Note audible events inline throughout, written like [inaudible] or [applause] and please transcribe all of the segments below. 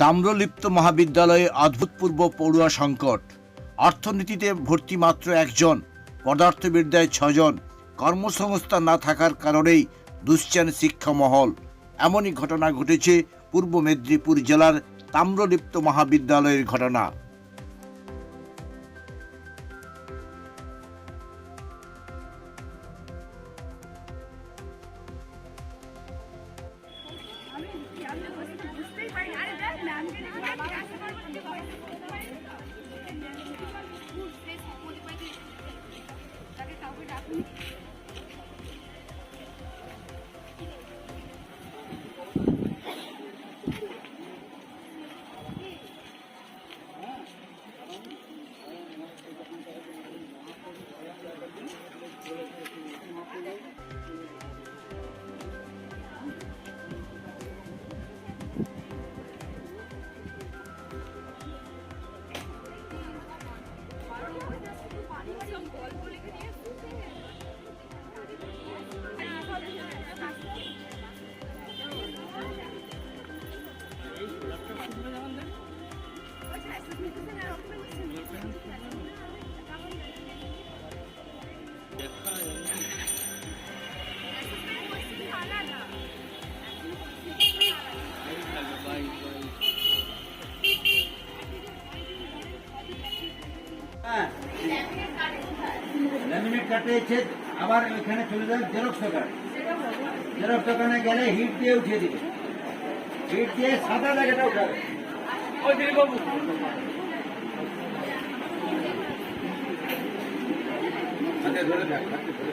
তাম্রলিপ্ত মহাবিদ্যালয়ে অদ্ভুতপূর্ব পড়ুয়া সংকট। অর্থনীতিতে ভর্তি মাত্র একজন, পদার্থবিদ্যায় ছজন কর্মসংস্থান না থাকার কারণেই দুশ্চেন শিক্ষামহল এমনই ঘটনা ঘটেছে পূর্ব মেদিনীপুর জেলার তাম্রলিপ্ত মহাবিদ্যালয়ের ঘটনা। কাটিয়েছে আবার এখানে চলে যান জেরক্স দোকান। জেরক্স দোকানে গেলে হিট দিয়ে উঠিয়ে দিবে। হিট দিয়ে সাদা জায়গাটা উঠাবে। হাতে ধরে থাক, হাতে ধরে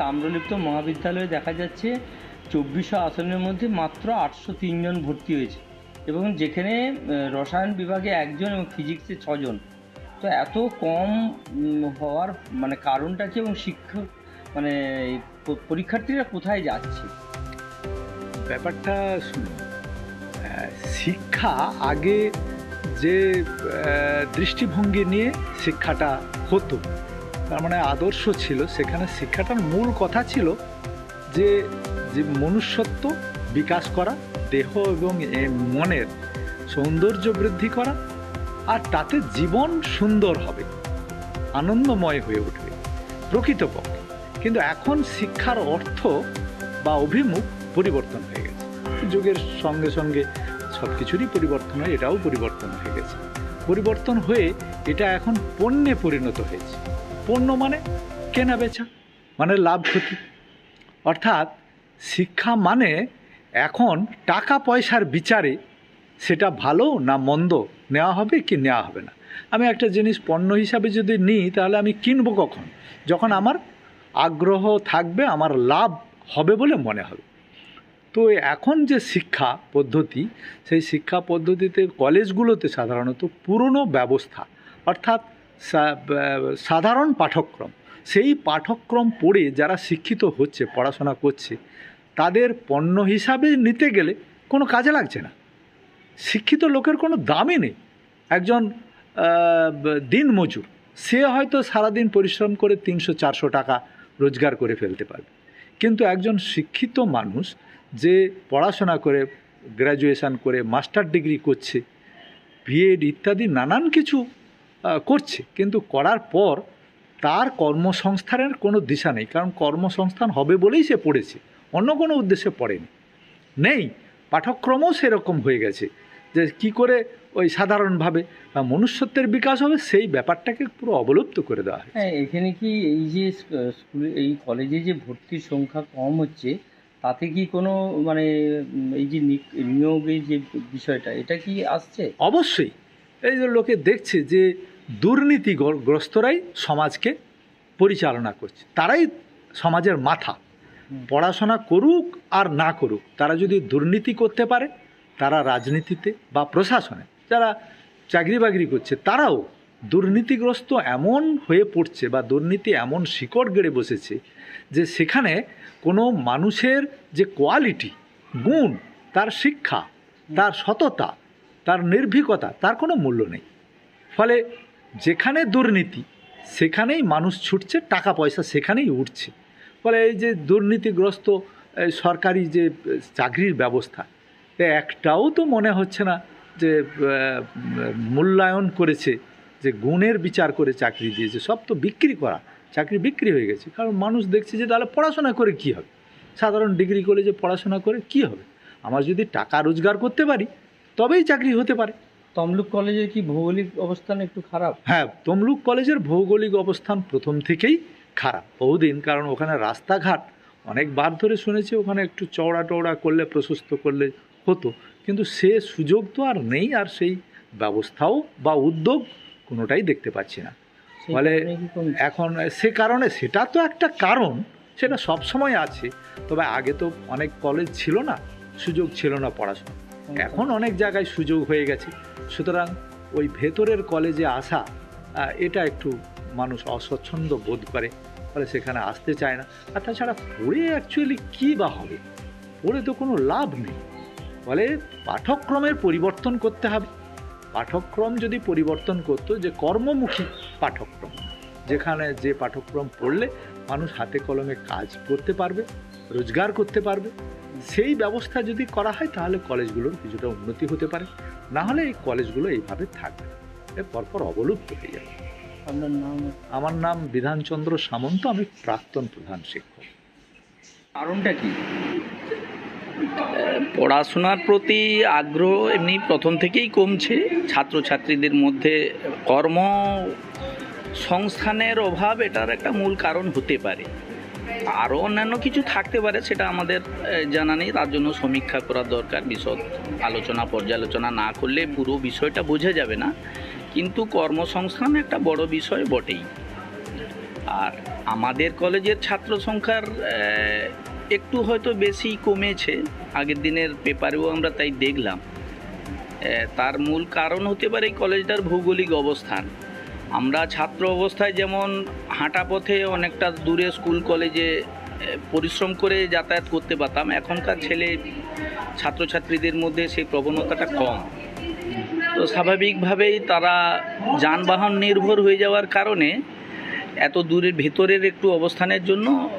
তাম্রলিপ্ত মহাবিদ্যালয়ে দেখা যাচ্ছে চব্বিশশো আসনের মধ্যে মাত্র আটশো তিনজন ভর্তি হয়েছে এবং যেখানে রসায়ন বিভাগে একজন এবং ফিজিক্সে ছজন। তো এত কম হওয়ার মানে কারণটা কি এবং শিক্ষক মানে পরীক্ষার্থীরা কোথায় যাচ্ছে? ব্যাপারটা শুনুন শিক্ষা আগে যে দৃষ্টিভঙ্গি নিয়ে শিক্ষাটা হতো তার মানে আদর্শ ছিল, সেখানে শিক্ষাটার মূল কথা ছিল যে যে মনুষ্যত্ব বিকাশ করা, দেহ এবং মনের সৌন্দর্য বৃদ্ধি করা, আর তাতে জীবন সুন্দর হবে, আনন্দময় হয়ে উঠবে, প্রকৃতপক্ষে। কিন্তু এখন শিক্ষার অর্থ বা অভিমুখ পরিবর্তন হয়ে গেছে। যুগের সঙ্গে সঙ্গে সব কিছুরই পরিবর্তন হয়, এটাও পরিবর্তন হয়ে গেছে। পরিবর্তন হয়ে এটা এখন পণ্যে পরিণত হয়েছে। পণ্য মানে কেনা বেচা মানে লাভ ক্ষতি। অর্থাৎ শিক্ষা মানে এখন টাকা পয়সার বিচারে সেটা ভালো না মন্দ, নেওয়া হবে কি নেওয়া হবে না। আমি একটা জিনিস পণ্য হিসাবে যদি নিই, তাহলে আমি কিনবো কখন? যখন আমার আগ্রহ থাকবে, আমার লাভ হবে বলে মনে হবে। তো এখন যে শিক্ষা পদ্ধতি, সেই শিক্ষা পদ্ধতিতে কলেজগুলোতে সাধারণত পুরনো ব্যবস্থা, অর্থাৎ সাধারণ পাঠ্যক্রম। সেই পাঠক্রম পড়ে যারা শিক্ষিত হচ্ছে পড়াশোনা করছে তাদের পণ্য হিসাবে নিতে গেলে কোনো কাজে লাগছে না। শিক্ষিত লোকের কোনো দামই নেই। একজন আহ, ব- দিনমজুর সে হয়তো সারাদিন পরিশ্রম করে তিনশো চারশো টাকা রোজগার করে ফেলতে পারবে। কিন্তু একজন শিক্ষিত মানুষ যে পড়াশোনা করে গ্র্যাজুয়েশন করে মাস্টার ডিগ্রি করছে বিএড ইত্যাদি নানান কিছু করছে। কিন্তু করার পর তার কর্মসংস্থানের কোনো দিশা নেই কারণ কর্মসংস্থান হবে বলেই সে পড়েছে। অন্য কোনো উদ্দেশ্যে পড়েনি। নেই। পাঠক্রমও সেরকম হয়ে গেছে যে কি করে ওই সাধারণভাবে মনুষ্যত্বের বিকাশ হবে সেই ব্যাপারটাকে পুরো অবলুপ্ত করে দেওয়া হয় হ্যাঁ এখানে কি এই যে স্কুলে এই কলেজে যে ভর্তির সংখ্যা কম হচ্ছে তাতে কি কোনো মানে এই যে নিয়োগের যে বিষয়টা এটা কি আসছে? অবশ্যই। এই যে লোকে দেখছে যে দুর্নীতিগ্রস্তরাই সমাজকে পরিচালনা করছে। তারাই সমাজের মাথা। পড়াশোনা করুক আর না করুক তারা যদি দুর্নীতি করতে পারে তারা রাজনীতিতে বা প্রশাসনে যারা চাকরি বাকরি করছে তারাও দুর্নীতিগ্রস্ত এমন হয়ে পড়ছে বা দুর্নীতি এমন শিকড় গেড়ে বসেছে যে সেখানে কোনো মানুষের যে কোয়ালিটি গুণ তার শিক্ষা তার সততা তার নির্ভীকতা তার কোনো মূল্য নেই। ফলে যেখানে দুর্নীতি, সেখানেই মানুষ ছুটছে টাকা পয়সা সেখানেই উঠছে। ফলে এই যে দুর্নীতিগ্রস্ত সরকারি যে চাকরির ব্যবস্থা একটাও তো মনে হচ্ছে না যে মূল্যায়ন করেছে, যে গুণের বিচার করে চাকরি দিয়েছে। সব তো বিক্রি করা, চাকরি বিক্রি হয়ে গেছে। কারণ মানুষ দেখছে যে, তাহলে পড়াশোনা করে কি হবে? সাধারণ ডিগ্রি কলেজে পড়াশোনা করে কি হবে? আমার যদি টাকা রোজগার করতে পারি, তবেই চাকরি হতে পারে। তমলুক কলেজের কি ভৌগোলিক অবস্থান একটু খারাপ? হ্যাঁ তমলুক কলেজের ভৌগোলিক অবস্থান প্রথম থেকেই খারাপ। বহুদিন কারণ ওখানে রাস্তাঘাট অনেকবার ধরে শুনেছি ওখানে একটু চওড়া টওড়া করলে প্রশস্ত করলে হতো। কিন্তু সে সুযোগ তো আর নেই আর সেই ব্যবস্থাও বা উদ্যোগ কোনোটাই দেখতে পাচ্ছি না। ফলে? এখন সে কারণে সেটা তো একটা কারণ সেটা সব সময় আছে। তবে আগে তো অনেক কলেজ ছিল না সুযোগ ছিল না পড়াশোনা এখন অনেক জায়গায় সুযোগ হয়ে গেছে। সুতরাং ওই ভেতরের কলেজে আসা এটা একটু মানুষ অস্বচ্ছন্দ বোধ করে ফলে সেখানে আসতে চায় না। আর তাছাড়া পড়ে অ্যাকচুয়ালি কী বা হবে? পড়ে তো কোনো লাভ নেই। ফলে পাঠক্রমের পরিবর্তন করতে হবে। পাঠক্রম যদি পরিবর্তন করতো যে কর্মমুখী পাঠক্রম যেখানে যে পাঠক্রম পড়লে মানুষ হাতে কলমে কাজ করতে পারবে রোজগার করতে পারবে সেই ব্যবস্থা যদি করা হয় তাহলে কলেজগুলোর কিছুটা উন্নতি হতে পারে। না হলে এই কলেজগুলো এইভাবে থাকবে এর পরপর অবলুপ্ত হয়ে যাবে। আপনার নাম? আমার নাম বিধানচন্দ্র সামন্ত আমি প্রাক্তন প্রধান শিক্ষক। কারণটা কি? পড়াশোনার প্রতি আগ্রহ এমনি প্রথম থেকেই কমছে। ছাত্রছাত্রীদের মধ্যে কর্ম সংস্থানের অভাব এটার একটা মূল কারণ হতে পারে। আরও অন্যান্য কিছু থাকতে পারে, সেটা আমাদের জানা নেই। তার জন্য সমীক্ষা করা দরকার, বিশদ আলোচনা, পর্যালোচনা না করলে পুরো বিষয়টা বোঝা যাবে না। কিন্তু কর্মসংস্থান একটা বড় বিষয় বটেই। আর আমাদের কলেজের ছাত্র সংখ্যার একটু হয়তো বেশি কমেছে। আগের দিনের পেপারেও আমরা তাই দেখলাম। তার মূল কারণ হতে পারে কলেজটার ভৌগোলিক অবস্থান। আমরা ছাত্র অবস্থায় যেমন হাঁটা পথে অনেকটা দূরে স্কুল কলেজে পরিশ্রম করে যাতায়াত করতে পারতাম। এখনকার ছেলে ছাত্রছাত্রীদের মধ্যে সেই প্রবণতাটা কম। তো স্বাভাবিকভাবেই তারা যানবাহন নির্ভর হয়ে যাওয়ার কারণে এত দূরের ভেতরের একটু অবস্থানের জন্য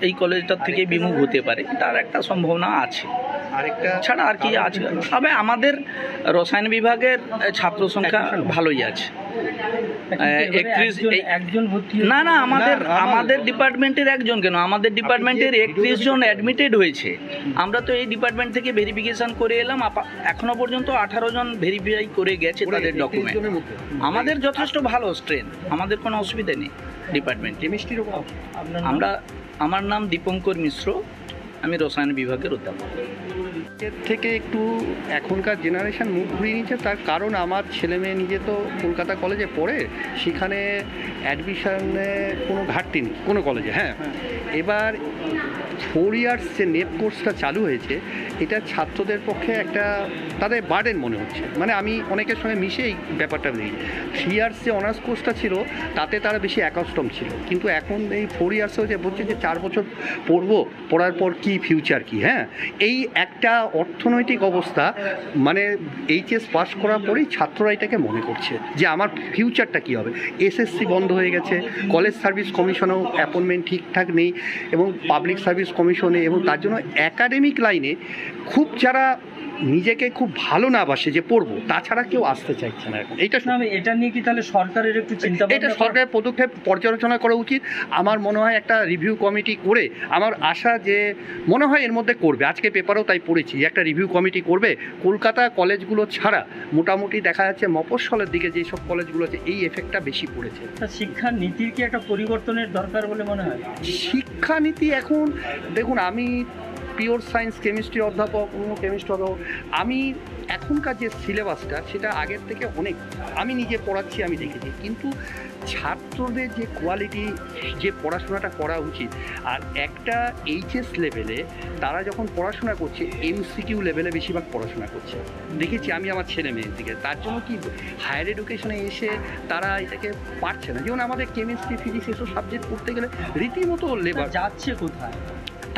এই কলেজটার থেকে বিমুখ হতে পারে। তার একটা সম্ভাবনা আছে। ছাড়া আর কি আছে। তবে আমাদের রসায়ন বিভাগের ছাত্র সংখ্যা ভালোই আছে। একত্রিশ একজন- এই- একজন ভর্তি না না আমাদের আমাদের ডিপার্টমেন্টের একজন কেন? আমাদের ডিপার্টমেন্টের একত্রিশ জন অ্যাডমিটেড হয়েছে। আমরা তো এই ডিপার্টমেন্ট থেকে ভেরিফিকেশন করে এলাম। এখনও পর্যন্ত আঠারো জন ভেরিফাই করে গেছে তাদের ডকুমেন্ট আমাদের যথেষ্ট ভালো স্ট্রেন আমাদের কোনো অসুবিধা নেই ডিপার্টমেন্ট আমরা আমার নাম দীপঙ্কর মিশ্র। আমি রসায়ন বিভাগের অধ্যাপক। এর থেকে একটু এখনকার জেনারেশান মুখ ঘুরিয়ে নিচ্ছে। তার কারণ আমার ছেলে মেয়ে নিজে তো কলকাতা কলেজে পড়ে সেখানে অ্যাডমিশনে কোনো ঘাটতি নেই কোনো কলেজে হ্যাঁ। এবার ফোর ইয়ার্স যে নেপ কোর্সটা চালু হয়েছে এটা ছাত্রদের পক্ষে একটা তাদের বার্ডেন মনে হচ্ছে। মানে আমি অনেকের সঙ্গে মিশে এই ব্যাপারটা দেখি। থ্রি ইয়ার্স যে অনার্স কোর্সটা ছিল তাতে তারা বেশি অ্যাকাস্টম ছিল। কিন্তু এখন এই ফোর ইয়ার্সেও যে বলছে যে চার বছর পড়ব পড়ার পর কি ফিউচার কি হ্যাঁ? এই একটা অর্থনৈতিক অবস্থা মানে এইচএস পাস করার পরেই ছাত্ররা এটাকে মনে করছে যে আমার ফিউচারটা কী হবে? এসএসসি বন্ধ হয়ে গেছে কলেজ সার্ভিস কমিশনেও অ্যাপয়েন্টমেন্ট ঠিকঠাক নেই এবং পাবলিক সার্ভিস কমিশনে এবং তার জন্য একাডেমিক লাইনে খুব যারা নিজেকে খুব ভালো না বাসে যে পড়ব তাছাড়া কেউ আসতে চাইছে না এখন। এটা এটা নিয়ে কি তাহলে সরকারের একটু চিন্তা এটা সরকারের পদক্ষেপ পর্যালোচনা করা উচিত। আমার মনে হয় একটা রিভিউ কমিটি করে আমার আশা যে মনে হয় এর মধ্যে করবে। আজকে পেপারেও তাই পড়েছি একটা রিভিউ কমিটি করবে। কলকাতা কলেজগুলো ছাড়া মোটামুটি দেখা যাচ্ছে মফস্বলের দিকে যেসব কলেজগুলো আছে এই এফেক্টটা বেশি পড়েছে। শিক্ষা নীতির কি একটা পরিবর্তনের দরকার বলে মনে হয়? শিক্ষানীতি এখন দেখুন আমি পিওর সায়েন্স কেমিস্ট্রি অধ্যাপক অন্য কেমিস্ট্রি অধ্যাপক। আমি এখনকার যে সিলেবাসটা, সেটা আগের থেকে অনেক। আমি নিজে পড়াচ্ছি, আমি দেখেছি। কিন্তু ছাত্রদের যে কোয়ালিটি যে পড়াশোনাটা করা উচিত, আর একটা এইচএস লেভেলে তারা যখন পড়াশোনা করছে এমসিকিউ লেভেলে বেশিরভাগ পড়াশোনা করছে। দেখেছি আমি আমার ছেলে মেয়ের দিকে। তার জন্য কি হায়ার এডুকেশনে এসে তারা এটাকে পারছে না। যেমন আমাদের কেমিস্ট্রি ফিজিক্স এসব সাবজেক্ট পড়তে গেলে রীতিমতো লেবার যাচ্ছে কোথায়?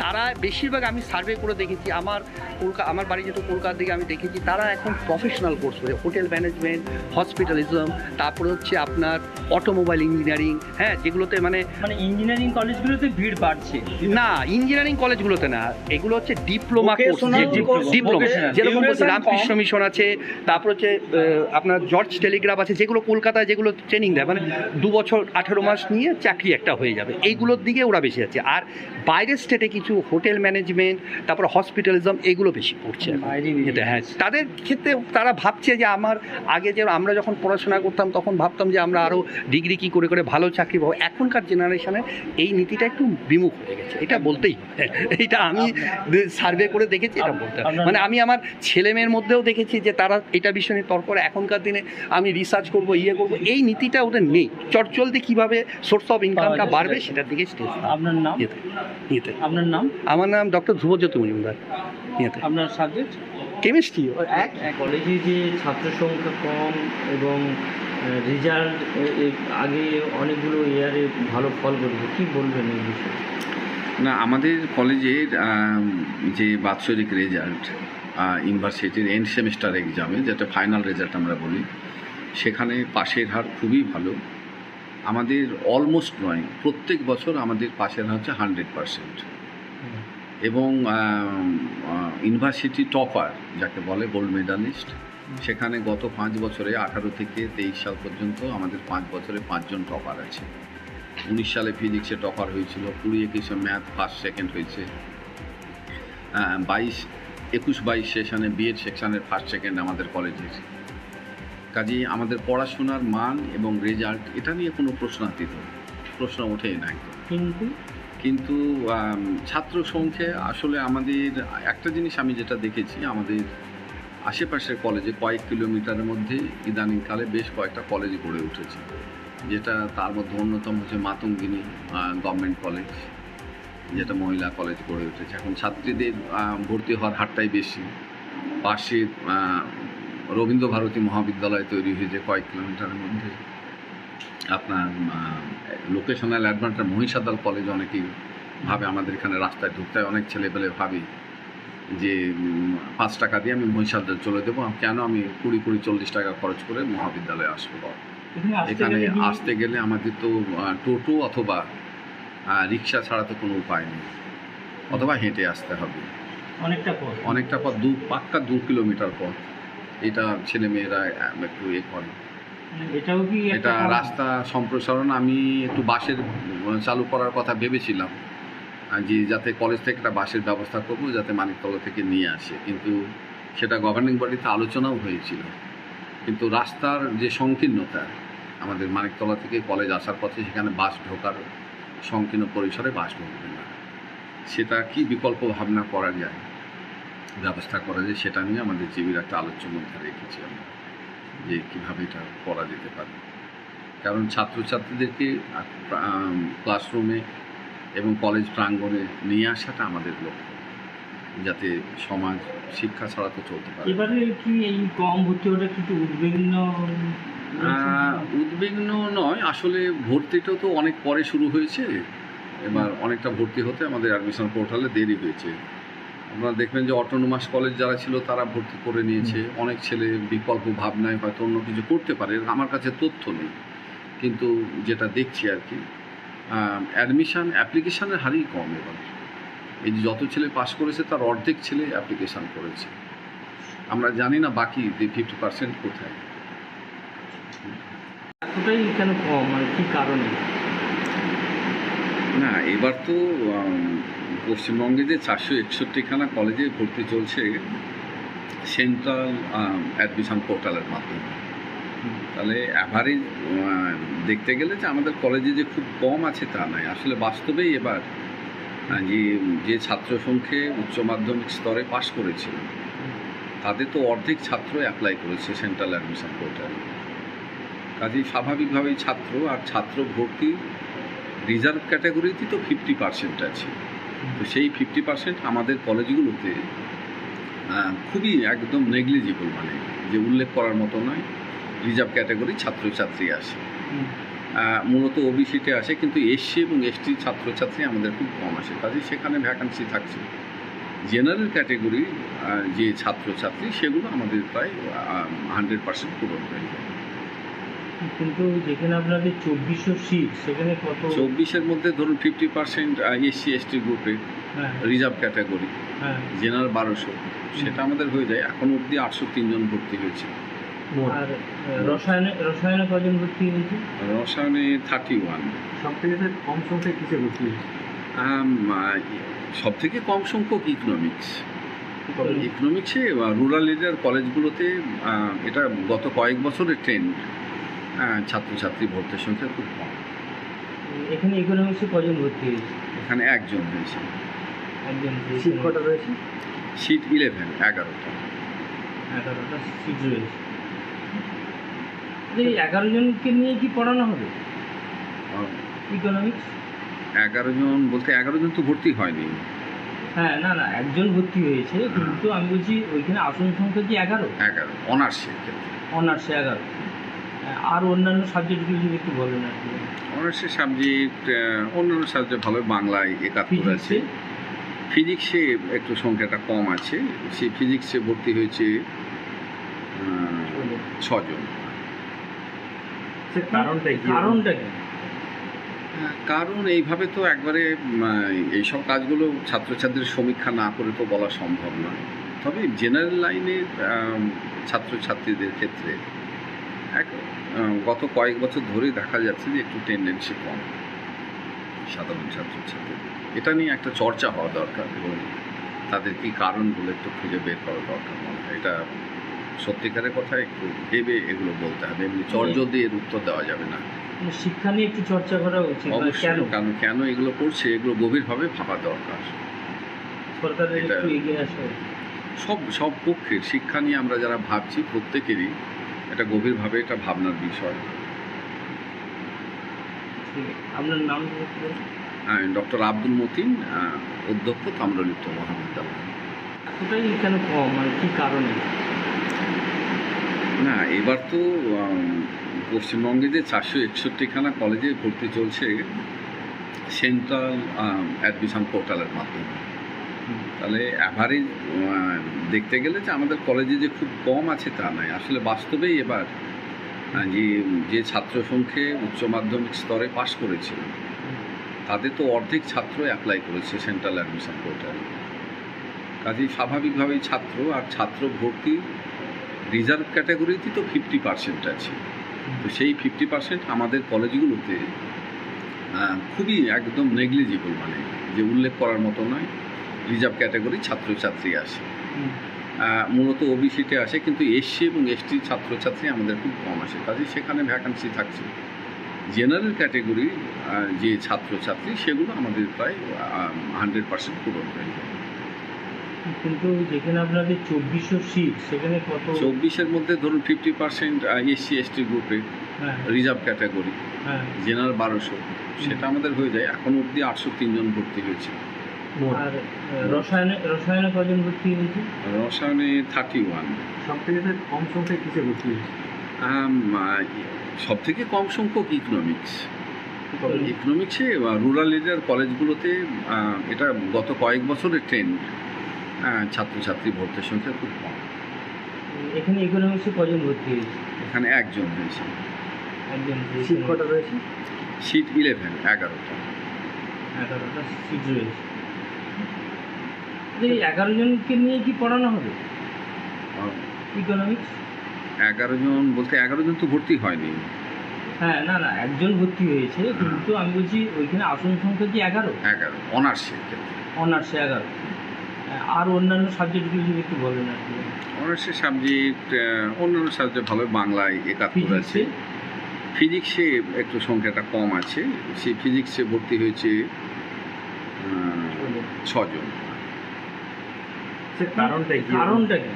তারা বেশিরভাগ আমি সার্ভে করে দেখেছি আমার কলকাতা আমার বাড়ি যেহেতু কলকাতার দিকে আমি দেখেছি তারা এখন প্রফেশনাল কোর্স করে হোটেল ম্যানেজমেন্ট হসপিটালিজম তারপরে হচ্ছে আপনার অটোমোবাইল ইঞ্জিনিয়ারিং হ্যাঁ যেগুলোতে মানে মানে ইঞ্জিনিয়ারিং কলেজগুলোতে ভিড় বাড়ছে। না ইঞ্জিনিয়ারিং কলেজগুলোতে না এগুলো হচ্ছে ডিপ্লোমা কোর্স ডিপ্লোমা যেরকম বলছি রামকৃষ্ণ মিশন আছে তারপর হচ্ছে আপনার জর্জ টেলিগ্রাফ আছে যেগুলো কলকাতায় যেগুলো ট্রেনিং দেয় মানে দু বছর আঠেরো মাস নিয়ে চাকরি একটা হয়ে যাবে এইগুলোর দিকে ওরা বেশি আছে। আর বাইরের স্টেটে কিছু হোটেল ম্যানেজমেন্ট তারপর হসপিটালিজম এগুলো বেশি পড়ছে এটা হ্যাঁ তাদের ক্ষেত্রে তারা ভাবছে যে আমার আগে যে আমরা যখন পড়াশোনা করতাম তখন ভাবতাম যে আমরা আরও ডিগ্রি কি করে করে ভালো চাকরি পাবো। এখনকার জেনারেশনে এই নীতিটা একটু বিমুখ হয়ে গেছে। এটা বলতেই [laughs] এইটা আমি সার্ভে করে দেখেছি এটা বলতে হবে। মানে আমি আমার ছেলে মেয়ের মধ্যেও দেখেছি যে তারা এটা বিষয় নিয়ে তর্ক করে এখনকার দিনে আমি রিসার্চ করব ইয়ে করব এই নীতিটা ওদের নেই। চটচলতে কীভাবে সোর্স অফ ইনকামটা বাড়বে সেটার দিকে আপনার নাম? আপনার নাম? আমার নাম ডক্টর ধ্রুবজ্যোতি মজুমদার ইয়েতে আপনার সাবজেক্ট কেমিস্ট্রি এক কলেজে যে ছাত্র সংখ্যা কম এবং রেজাল্ট আগে অনেকগুলো ইয়ারে ভালো ফল করেছে কি বলবেন এই বিষয়ে? না আমাদের কলেজের যে বাৎসরিক রেজাল্ট ইউনিভার্সিটির এন্ড সেমিস্টার এক্সামে যেটা ফাইনাল রেজাল্ট আমরা বলি সেখানে পাশের হার খুবই ভালো। আমাদের অলমোস্ট নয় প্রত্যেক বছর আমাদের পাশের হার হচ্ছে হান্ড্রেড পারসেন্ট এবং ইউনিভার্সিটি টপার যাকে বলে গোল্ড মেডালিস্ট সেখানে গত পাঁচ বছরে আঠারো থেকে তেইশ সাল পর্যন্ত আমাদের পাঁচ বছরে পাঁচজন টপার আছে। উনিশ সালে ফিজিক্সে টপার হয়েছিল কুড়ি একুশে ম্যাথ ফার্স্ট সেকেন্ড হয়েছে। বাইশ একুশ বাইশ সেশনে বিএড সেকশনের ফার্স্ট সেকেন্ড আমাদের কলেজের। কাজেই আমাদের পড়াশোনার মান এবং রেজাল্ট এটা নিয়ে কোনো প্রশ্নাতীত প্রশ্ন ওঠেই না কিন্তু কিন্তু ছাত্র সংখ্যা আসলে আমাদের, একটা জিনিস আমি যেটা দেখেছি, আমাদের আশেপাশের কলেজে কয়েক কিলোমিটারের মধ্যে ইদানিংকালে বেশ কয়েকটা কলেজ গড়ে উঠেছে, যেটা তার মধ্যে অন্যতম হচ্ছে মাতঙ্গিনী গভর্নমেন্ট কলেজ যেটা মহিলা কলেজ গড়ে উঠেছে। এখন ছাত্রীদের ভর্তি হওয়ার হারটাই বেশি। পাশে রবীন্দ্র ভারতী মহাবিদ্যালয় তৈরি হয়েছে কয়েক কিলোমিটারের মধ্যে। আপনার লোকেশনাল অ্যাডভান্টার মহিষাদল কলেজ অনেকেই ভাবে আমাদের এখানে রাস্তায় ঢুকতে হয়। অনেক ছেলেপেলে ভাবে যে পাঁচ টাকা দিয়ে আমি মহিষাদল চলে দেবো। কেন আমি কুড়ি কুড়ি চল্লিশ টাকা খরচ করে মহাবিদ্যালয়ে আসব? এখানে আসতে গেলে আমাদের তো টোটো অথবা রিক্সা ছাড়া তো কোনো উপায় নেই। অথবা হেঁটে আসতে হবে। অনেকটা পর অনেকটা পথ দু পাক্কা দু কিলোমিটার পথ। এটা ছেলে মেয়েরা একটু এ করে। এটাও কি এটা রাস্তা সম্প্রসারণ আমি একটু বাসের চালু করার কথা ভেবেছিলাম। যে যাতে কলেজ থেকে একটা বাসের ব্যবস্থা করব যাতে মানিকতলা থেকে নিয়ে আসে। কিন্তু সেটা গভর্নিং বডিতে আলোচনাও হয়েছিল। কিন্তু রাস্তার যে সংকীর্ণতা আমাদের মানিকতলা থেকে কলেজ আসার পথে সেখানে বাস ঢোকার সংকীর্ণ পরিসরে বাস ঢুকবে না। সেটা কি বিকল্প ভাবনা করা যায় ব্যবস্থা করা যায় সেটা নিয়ে আমাদের জীবীর একটা আলোচ্য মধ্যে রেখেছি আমরা। যে কীভাবে এটা করা যেতে পারে। কারণ ছাত্রছাত্রীদেরকে ক্লাসরুমে এবং কলেজ প্রাঙ্গণে নিয়ে আসাটা আমাদের লক্ষ্য যাতে সমাজ শিক্ষা ছাড়া তো চলতে পারে এবারে কি এই কম ভর্তি হওয়াটা একটু উদ্বিগ্ন উদ্বিগ্ন নয় আসলে ভর্তিটা তো অনেক পরে শুরু হয়েছে। এবার অনেকটা ভর্তি হতে আমাদের অ্যাডমিশন পোর্টালে দেরি হয়েছে। আপনারা দেখবেন যে অটোনোমাস কলেজ যারা ছিল তারা ভর্তি করে নিয়েছে। অনেক ছেলে বিকল্প ভাবনায় হয়তো অন্য কিছু করতে পারে আমার কাছে তথ্য নেই। কিন্তু যেটা দেখছি আর কি অ্যাডমিশান অ্যাপ্লিকেশানের হারই কম এবার। এই যে যত ছেলে পাস করেছে তার অর্ধেক ছেলে অ্যাপ্লিকেশান করেছে। আমরা জানি না বাকি ফিফটি পার্সেন্ট কোথায়। এতটাই কেন কম? মানে কি কারণে? না এবার তো পশ্চিমবঙ্গে যে চারশো একষট্টিখানা কলেজে ভর্তি চলছে সেন্ট্রাল অ্যাডমিশন পোর্টালের মাধ্যমে। তাহলে অ্যাভারেজ দেখতে গেলে যে আমাদের কলেজে যে খুব কম আছে তা নয়। আসলে বাস্তবেই এবার যে যে ছাত্র সংখ্যে উচ্চ মাধ্যমিক স্তরে পাশ করেছিল তাদের তো অর্ধেক ছাত্র অ্যাপ্লাই করেছে সেন্ট্রাল অ্যাডমিশন পোর্টালে। কাজেই স্বাভাবিকভাবেই ছাত্র, আর ছাত্র ভর্তি রিজার্ভ ক্যাটাগরিতে তো ফিফটি পার্সেন্ট আছে। তো সেই ফিফটি পার্সেন্ট আমাদের কলেজগুলোতে খুবই একদম নেগলিজিবল মানে যে উল্লেখ করার মতো নয়। রিজার্ভ ক্যাটাগরি ছাত্রছাত্রী আসে। মূলত ওবিসিতে আসে কিন্তু এসসি এবং এসটি ছাত্রছাত্রী আমাদের খুব কম আসে। কাজে সেখানে ভ্যাকান্সি থাকছে। জেনারেল ক্যাটাগরি যে ছাত্রছাত্রী সেগুলো আমাদের প্রায় হান্ড্রেড পার্সেন্ট পূরণ হয়ে যায়। কিন্তু যেখানে আপনাদের চব্বিশশো সিট সেখানে কত? চব্বিশের মধ্যে ধরুন ফিফটি পার্সেন্ট এসসি এসটি গ্রুপে হ্যাঁ। রিজার্ভ ক্যাটাগরি হ্যাঁ। জেনারেল বারোশো। সেটা আমাদের হয়ে যায় এখন অবধি আটশো তিনজন ভর্তি হয়েছে। আর রসায়নে রসায়নে কজন ভর্তি হয়েছে? রসায়নে থার্টি ওয়ান সব থেকে কম সংখ্যায় কিসে ভর্তি হয়েছে? সব থেকে কম সংখ্যক ইকোনমিক্স ইকোনমিক্সে রুরাল এরিয়ার কলেজগুলোতে এটা গত কয়েক বছরের ট্রেন্ড ছাত্রছাত্রী ভর্তির সংখ্যা খুব কম। এখানে ইকোনমিক্সে কজন ভর্তি হয়েছে? এখানে একজন হয়েছে। একজন সিট কটা রয়েছে? সিট ইলেভেন এগারোটা। এগারোটা সিট রয়েছে। এই এগারো জনকে নিয়ে কি পড়ানো হবে? ইকোনমিক্স এগারো জন বলতে এগারো জন তো ভর্তি হয়নি। হ্যাঁ না না একজন ভর্তি হয়েছে কিন্তু আমি বলছি ওইখানে আসন সংখ্যা কি এগারো? এগারো অনার্সের ক্ষেত্রে। অনার্সে এগারো। হ্যাঁ, আর অন্যান্য সাবজেক্টগুলো যদি একটু বলেন আর কি। অনার্সের সাবজেক্ট অন্যান্য সাবজেক্ট ভালো বাংলায় একাত্তর আছে। ফিজিক্সে একটু সংখ্যাটা কম আছে। সেই ফিজিক্সে ভর্তি হয়েছে ছজন। কারণটা কি? কারণটা কি? হ্যাঁ, কারণ এইভাবে তো একবারে এইসব কাজগুলো ছাত্রছাত্রীর সমীক্ষা না করে তো বলা সম্ভব নয় তবে জেনারেল লাইনের ছাত্রছাত্রীদের ক্ষেত্রে এক গত কয়েক বছর ধরেই দেখা যাচ্ছে যে একটু টেন্ডেন্সি কম সাধারণ ছাত্রছাত্রীদের। এটা নিয়ে একটা চর্চা হওয়া দরকার এবং তাদের কি কারণগুলো একটু খুঁজে বের করা দরকার মনে হয়। এটা সত্যিকারের কথা একটু ভেবে এগুলো বলতে হবে। এমনি চর্য দিয়ে উত্তর দেওয়া যাবে না। মানে শিক্ষা নিয়ে একটু চর্চা করা উচিত অবশ্যই কেন? কারণ কেন এগুলো করছে এগুলো গভীরভাবে ভাবা দরকার। সরকারের একটু এগিয়ে আসা। সব সব পক্ষের শিক্ষা নিয়ে আমরা যারা ভাবছি প্রত্যেকেরই এটা গভীরভাবে এটা ভাবনার বিষয়। আপনার নাম একটু ডক্টর আব্দুল মতিন অধ্যক্ষ তাম্রলিপ্ত মহাবিদ্যালয়। এতটাই কেন কম? মানে কি কারণে? না এবার তো পশ্চিমবঙ্গে যে চারশো একষট্টিখানা কলেজে ভর্তি চলছে সেন্ট্রাল অ্যাডমিশন পোর্টালের মাধ্যমে। তাহলে অ্যাভারেজ দেখতে গেলে যে আমাদের কলেজে যে খুব কম আছে তা নয়। আসলে বাস্তবেই এবার যে যে ছাত্র সংখ্যে উচ্চ মাধ্যমিক স্তরে পাশ করেছিল তাদের তো অর্ধেক ছাত্র অ্যাপ্লাই করেছে সেন্ট্রাল অ্যাডমিশন পোর্টালে কাজেই স্বাভাবিকভাবেই ছাত্র আর ছাত্র ভর্তি রিজার্ভ ক্যাটাগরিতে তো ফিফটি পার্সেন্ট আছে। তো সেই ফিফটি পার্সেন্ট আমাদের কলেজগুলোতে খুবই একদম নেগলিজিবল মানে যে উল্লেখ করার মতো নয়। রিজার্ভ ক্যাটাগরি ছাত্রছাত্রী আসে। মূলত ওবিসিতে আসে কিন্তু এসসি এবং এসটি ছাত্রছাত্রী আমাদের খুব কম আসে। কাজে সেখানে ভ্যাকান্সি থাকছে। জেনারেল ক্যাটাগরি যে ছাত্রছাত্রী সেগুলো আমাদের প্রায় হান্ড্রেড পার্সেন্ট পূরণ হয়ে যায়। কিন্তু যেখানে আপনাদের চব্বিশশো সিট সেখানে কত? চব্বিশের মধ্যে ধরুন ফিফটি পার্সেন্ট এসসি এসটি গ্রুপে হ্যাঁ। রিজার্ভ ক্যাটাগরি হ্যাঁ। জেনারেল বারোশো। সেটা আমাদের হয়ে যায়। এখন অবধি আটশো তিনজন ভর্তি হয়েছে। আর রসায়নে রসায়নে কজন ভর্তি হয়েছে? রসায়নে থার্টি ওয়ান সব থেকে কম সংখ্যায় কিসে ভর্তি হয়েছে? সব থেকে কম সংখ্যক ইকোনমিক্স ইকোনমিক্সে রুরাল এরিয়ার কলেজগুলোতে এটা গত কয়েক বছরের ট্রেন্ড ছাত্রছাত্রী ভর্তির সংখ্যা খুব কম। এখানে ইকোনমিক্সে কজন ভর্তি হয়েছে? এখানে একজন হয়েছে। একজন সিট কটা রয়েছে? সিট ইলেভেন এগারোটা। এগারোটা সিট রয়েছে। এই এগারো জনকে নিয়ে কি পড়ানো হবে? ইকোনমিক্স এগারো জন বলতে এগারো জন তো ভর্তি হয়নি। হ্যাঁ না না একজন ভর্তি হয়েছে কিন্তু আমি বলছি ওইখানে আসন সংখ্যা কি এগারো? এগারো অনার্সের অনার্সে এগারো। আর অন্যান্য সাবজেক্টগুলো যদি একটু বলেন আর কি। অনার্সের সাবজেক্ট অন্যান্য সাবজেক্ট ভালো বাংলায় একাত্তর আছে। ফিজিক্সে একটু সংখ্যাটা কম আছে। সেই ফিজিক্সে ভর্তি হয়েছে ছজন। কারণটা কি? কারণটা কি?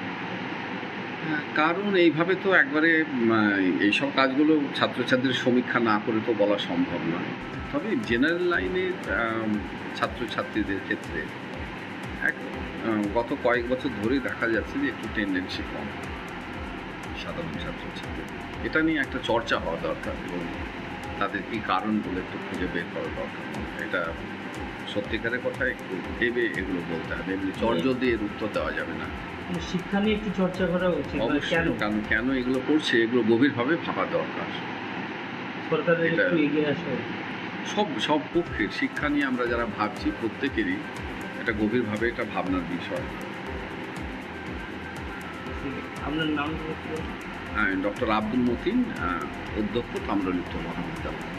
হ্যাঁ, কারণ এইভাবে তো একবারে এইসব কাজগুলো ছাত্রছাত্রীর সমীক্ষা না করে তো বলা সম্ভব নয় তবে জেনারেল লাইনের ছাত্রছাত্রীদের ক্ষেত্রে এক গত কয়েক বছর ধরেই দেখা যাচ্ছে যে একটু টেন্ডেন্সি কম সাধারণ ছাত্রছাত্রী এটা নিয়ে একটা চর্চা হওয়া দরকার এবং তাদের কি কারণগুলো একটু খুঁজে বের করা দরকার। এটা সত্যিকারের কথা একটু ভেবে এগুলো বলতে হবে। এমনি এর উত্তর দেওয়া যাবে না। মানে শিক্ষা নিয়ে একটু চর্চা করা উচিত অবশ্যই কেন? কেন কেন এগুলো করছে এগুলো গভীরভাবে ভাবা দরকার। সরকারের একটু এগিয়ে আসা। সব সব পক্ষের শিক্ষা নিয়ে আমরা যারা ভাবছি প্রত্যেকেরই এটা গভীরভাবে এটা ভাবনার বিষয়। আপনার নাম একটু ডক্টর আব্দুল মতিন অধ্যক্ষ তাম্রলিপ্ত মহাবিদ্যালয়।